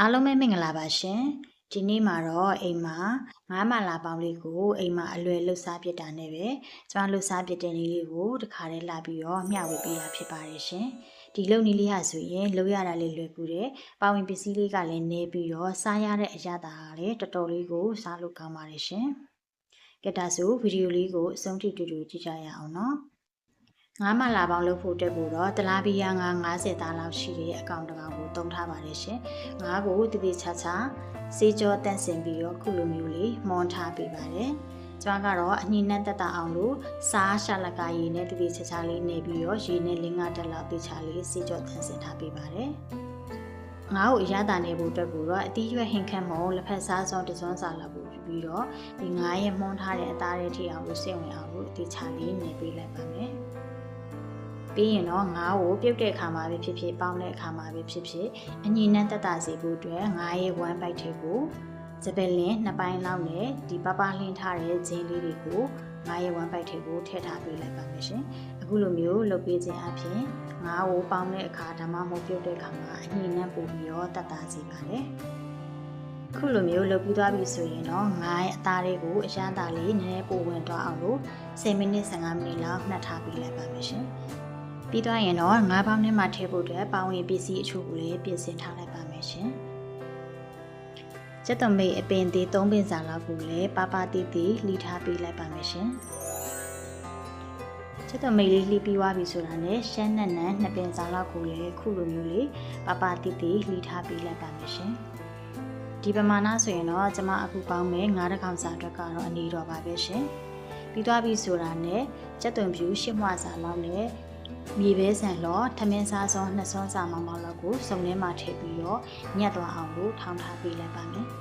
အားလုံးပဲမင်္ဂလာပါရှင်ဒီနေ့မှာတော့အိမ်မှာငါးမလာပေါင်းလေးကိုအိမ်မှာအလွယ်လှုပ်ရှားပြစ်တာနဲ့ပဲကျွန်တော်လှုပ်ရှားပြစ်တဲ့နည်းလေးကိုတခါတည်းလာပြီးတော့မျှဝေပေးတာဖြစ်ပါတယ်ရှင်ဒီလုပ်နည်းလေးဟာဆိုရင်လုပ်ရတာလေးလွယ်ကူတယ်ပါဝင်ပစ္စည်းလေးကလည်းနေပြီးတော့စားရတဲ့အရာတာကလည်းတော်တော်လေးကိုစားလို့ကောင်းပါတယ်ရှင်ကဲဒါဆိုဗီဒီယိုလေးကိုအဆုံးထိတူတူကြည့်ကြရအောင်နော် ငါးမလာပေါင်းလုပ်ဖို့တက်ဖို့တော့တလားပီယာငါ90သားလောက်ရှိတဲ့အကောင့်တစ်ကောင်ကိုတုံးထားပါတယ်ရှင်။ငါးကိုတည်တည်ချာချာစေးကြောတန့်စင်ပြီးတော့ခုလိုမျိုးလေးမွန်ထားပေးပါတယ်။ကျွမ်းကတော့အညိနှက်တက်တာအောင်လို့စားရှာလကရည်နဲ့တည်တည်ချာချာလေးနေပြီးတော့ရေနဲ့လင်းကတက်လောက်တေချာလေးစေးကြောတန့်စင်ထားပေးပါတယ်။ငါ့ကိုအရသာနေဖို့အတွက်ကိုတော့အတီးရွက်ဟင်ခတ်မုံလက်ဖက်စားစောတစွန်းစာလောက်ပို့ပြီးတော့ဒီငါးရဲ့မွန်ထားတဲ့အသားတွေထိအောင်လို့စိတ်ဝင်အောင်လို့အတီးချလေးနေပေးလိုက်ပါမယ်။ ပြီးရင်တော့ငါးကိုပြုတ်တဲ့အခါမှာပဲဖြစ်ဖြစ်ပေါင်းတဲ့အခါမှာပဲဖြစ်ဖြစ်အညီနဲ့တက်တာစီဖို့အတွက်ငါးရဲ့ one bite ထဲကိုစပယ်လင်းနှစ်ပိုင်းလောက်နဲ့ဒီပပလင်းထားတဲ့ဂျင်းလေးတွေကိုငါးရဲ့ one bite ထဲကိုထည့်ထားပေးလိုက်ပါမယ်ရှင်အခုလိုမျိုးလုပ်ပေးခြင်းအပြင်ငါးကိုပေါင်းတဲ့အခါဒါမှမဟုတ်ပြုတ်တဲ့အခါမှာအညီနဲ့ပို့ပြီးတော့တက်တာစီပါတယ်ခုလိုမျိုးလုပ်ပြီးသွားပြီဆိုရင်တော့ငါးရဲ့အသားလေးကိုအရန်သားလေးနည်းနည်းပိုဝင်သွားအောင်လို့10မိနစ်15မိနစ်လောက်နှက်ထားပေးလိုက်ပါမယ်ရှင် ပြီးသွားရင်တော့ငါးပေါင်းထဲမှာထည့်ဖို့အတွက်ပေါင်းဝင်ပစ္စည်းအချို့ကိုလည်းပြင်ဆင်ထားလိုက်ပါမယ်ရှင်။ကျက်သွန်မိတ်အပင်သေး၃ပင်စာလောက်ကိုလည်းပါပါတီးတီးလှီထားပေးလိုက်ပါမယ်ရှင်။ကျက်သွန်မိတ်လေးလှီပြီးွားပြီဆိုတာနဲ့ရှမ်းနက်နန်နှစ်ပင်စာလောက်ကိုလည်းခုလိုမျိုးလေးပါပါတီးတီးလှီထားပေးလိုက်ပါမယ်ရှင်။ဒီပမာဏဆိုရင်တော့ကျမအခုပေါင်းမယ်ငါးတကောင်စာအတွက်ကတော့အနေတော်ပါပဲရှင်။ပြီးသွားပြီဆိုတာနဲ့ကျက်သွန်ဖြူရှစ်မွှစာလောက်နဲ့ မြေပဲဆန်လောထမင်းစားစောနှစ်စောစာမောင်မောင်လောက်ကိုစုံထဲမှာထည့်ပြီးတော့ညက်သွားအောင်လို့ထောင်းထားပေးလိုက်ပါမယ်။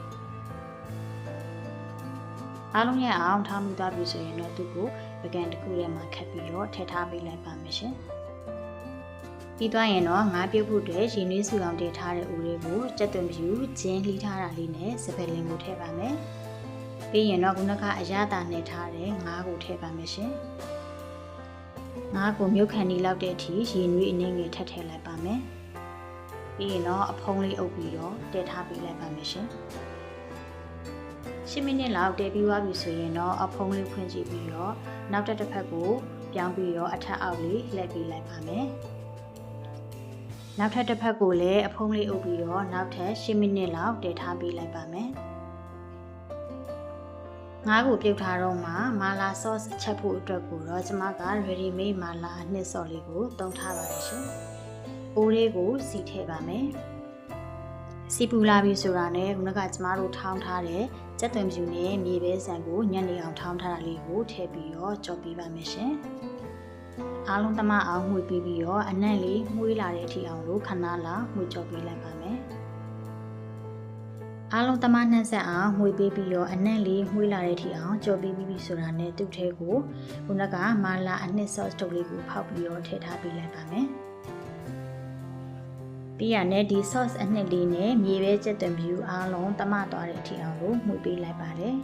အားလုံးရအောင်ထောင်းပြီးသွားပြီဆိုရင်တော့သူ့ကိုပကံတစ်ခုထဲမှာခတ်ပြီးတော့ထည့်ထားပေးလိုက်ပါမယ်ရှင်။ပြီးသွားရင်တော့ငါးပြုတ်ဖို့အတွက်ရေနွေးစုအောင်တည်ထားတဲ့ဦးလေးကိုကြက်သွန်ဖြူဂျင်းလှီးထားတာလေးနဲ့စပယ်လင်ကိုထည့်ပါမယ်။ပြီးရင်တော့ခုနကအရသာနဲ့ထားတဲ့ငါးကိုထည့်ပါမယ်ရှင်။ ငါးကိုမြုပ်ခံနေလောက်တဲ့အထိရေနွေးအနေငယ်ထပ်ထည့်လိုက်ပါမယ်။ပြီးရင်တော့အဖုံးလေးအုပ်ပြီးတော့တည်ထားပေးလိုက်ပါမယ်ရှင်။10မိနစ်လောက်တည်ပြီးသွားပြီဆိုရင်တော့အဖုံးလေးဖွင့်ကြည့်ပြီးတော့နောက်တစ်တစ်ဖက်ကိုပြောင်းပြီးတော့အထက်အောက်လေးလှည့်ပေးလိုက်ပါမယ်။နောက်ထပ်တစ်ဖက်ကိုလည်းအဖုံးလေးအုပ်ပြီးတော့နောက်ထပ်10မိနစ်လောက်တည်ထားပေးလိုက်ပါမယ်။ ငါးကိုပြုတ်ထားတော့မှမာလာ sauce ချက်ဖို့အတွက်ကိုတော့ကျမက ready made မာလာနှစ်စော်လေးကိုတုံးထားပါတယ်ရှင်။အိုးလေးကိုစီထည့်ပါမယ်။စီပူလာပြီဆိုတာနဲ့ခုနကကျမတို့ထောင်းထားတဲ့ကြက်သွန်ဖြူနဲ့မြေပဲဆန်ကိုညနေအောင်ထောင်းထားတာလေးကိုထည့်ပြီးတော့ကြော်ပေးပါမယ်ရှင်။အားလုံးတမအောင်မှုပြီးပြီးတော့အနံ့လေးမှုေးလာတဲ့အထိအောင်လို့ခဏလောက်မှုကြော်ပေးလိုက်ပါမယ်။ အားလုံးတမနှက်ဆက်အောင်မှွေပေးပြီးတော့အနက်လေးမှွေးလာတဲ့ထိအောင်ကြော်ပေးပြီးပြီဆိုတာနဲ့သူ့ထဲကိုခုနကမာလာအနှစ် sauce တုပ်လေးကိုဖောက်ပြီးတော့ထည့်ထားပေးလိုက်ပါမယ်ပြီးရနဲ့ဒီ sauce အနှစ်လေးနဲ့မြေပဲကြက်သွန်ဖြူအားလုံးတမသွားတဲ့အထိအောင်ကိုမှွေပေးလိုက်ပါတယ်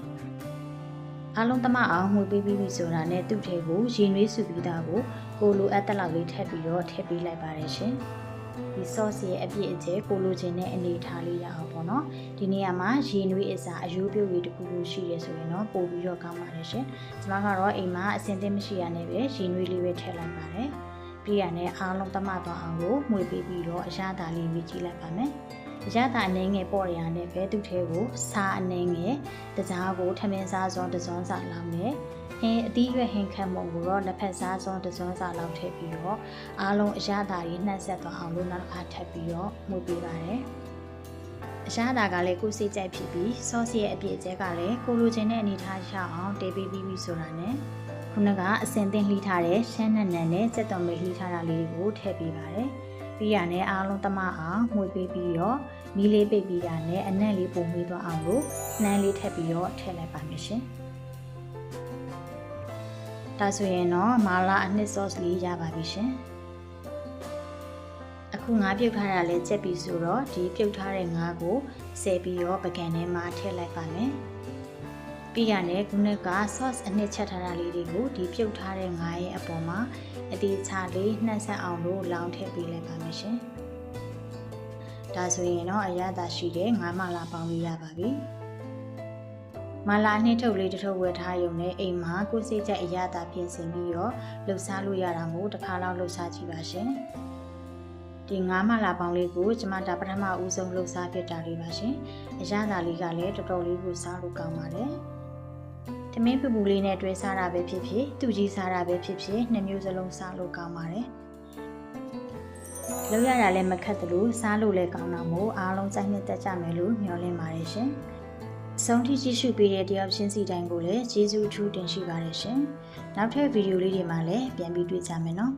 အားလုံးတမအောင်မှွေပေးပြီးပြီဆိုတာနဲ့သူ့ထဲကိုရေနွေးစုပြီးသားကိုကိုလိုအပ်တဲ့လောက်လေးထည့်ပြီးတော့ထည့်ပေးလိုက်ပါတယ်ရှင်။ ဒီ sauce ရဲ့အပြည့်အကျဲကိုလိုချင်တဲ့အနေထားလေးရအောင်ပေါ့နော်ဒီနေရာမှာရေနွေးအစားအယိုးပြုတ်လေးတစ်ခုခုရှိရဆိုရင်တော့ပို့ပြီးတော့ကောင်းပါတယ်ရှင်ကျွန်မကတော့အိမ်မှာအစင်သင်းမရှိရနဲ့ပဲရေနွေးလေးပဲထည့်လိုက်ပါတယ်ပြီးရနဲ့အားလုံးတမသွားအောင်ကိုမှွေပေးပြီးတော့အရသာလေးမြည်ကြည့်လိုက်ပါမယ်အရသာအနေငယ်ပေါ့ရရနဲ့ပဲသူ့ထဲကိုစားအနေငယ်တကြားကိုထမင်းစားစွန်တစွန်စားလောက်နဲ့ ဟင်းအသီးရွက်ဟင်းခတ်မုံကိုတော့လက်ဖက်စားစွန်းတစွန်းစာလောက်ထည့်ပြီးတော့အားလုံးအရသာကြီးနှက်ဆက်သွားအောင်လို့နောက်တစ်ခါထပ်ပြီးတော့မှုပေးပါတယ်အရသာကလည်းကိုစိတ်ကြိုက်ဖြစ်ပြီးဆော့စ်ရဲ့အပြည့်အကျဲကလည်းကိုလိုချင်တဲ့အနေထားရအောင်တေးပေးပြီးပြီဆိုတာနဲ့ခုနကအစင်သင်းလှီးထားတဲ့ရှမ်းနံနံနဲ့စက်တော်မေလှီးထားတာလေးကိုထည့်ပေးပါတယ်ပြီးရနဲ့အားလုံးတမအောင်မှုပေးပြီးတော့မီးလေးပိတ်ပြီးရနဲ့အနက်လေးပုံပြီးသွားအောင်လို့နှမ်းလေးထည့်ပြီးတော့ထည့်လိုက်ပါမယ်ရှင်။ ဒါဆိုရင်တော့မာလာအနှစ် sauce လေးရပါပြီရှင်အခုငါးပြုတ်ထားတာလဲချက်ပြီဆိုတော့ဒီပြုတ်ထားတဲ့ငါးကိုဆယ်ပြီးတော့ပကံထဲမှာထည့်လိုက်ပါမယ်ပြီးရတဲ့ခုနက sauce အနှစ်ချက်ထားတာလေးတွေကိုဒီပြုတ်ထားတဲ့ငါးရဲ့အပေါ်မှာအသေးချာလေးနှက်ဆက်အောင်လို့လောင်းထည့်ပေးလိုက်ပါမယ်ရှင်ဒါဆိုရင်တော့အရသာရှိတဲ့ငါးမလာပေါင်းလေးရပါပြီ မလာနှစ်ထုတ်လေးတစ်ထုပ်ဝယ်ထားရုံနဲ့အိမ်မှာကိုယ်စိတ်ချက်အရသာပြင်ဆင်ပြီးတော့လှူစားလို့ရတာမို့တစ်ခါလောက်လှူစားကြည့်ပါရှင်ဒီငါးမလာပေါင်းလေးကိုကျမဒါပထမဦးဆုံးလှူစားဖြစ်တာလေးပါရှင်အရသာလေးကလည်းတော်တော်လေးကိုစားလို့ကောင်းပါတယ်တမင်းပူပူလေးနဲ့တွဲစားတာပဲဖြစ်ဖြစ်သူကြီးစားတာပဲဖြစ်ဖြစ်နှစ်မျိုးစလုံးစားလို့ကောင်းပါတယ်လောက်ရတာလည်းမခက်သလိုစားလို့လည်းကောင်းတာမို့အားလုံးစိတ်နှစ်သက်ကြမယ်လို့မျှော်လင့်ပါတယ်ရှင်။ ဆုံးထိကြည့်ရှုပေးတဲ့တယောက်ချင်းစီတိုင်းကိုလည်းကျေးဇူးအထူးတင်ရှိပါတယ်ရှင်။နောက်ထပ်ဗီဒီယိုလေးတွေမှာလည်းပြန်ပြီးတွေ့ကြမယ်နော်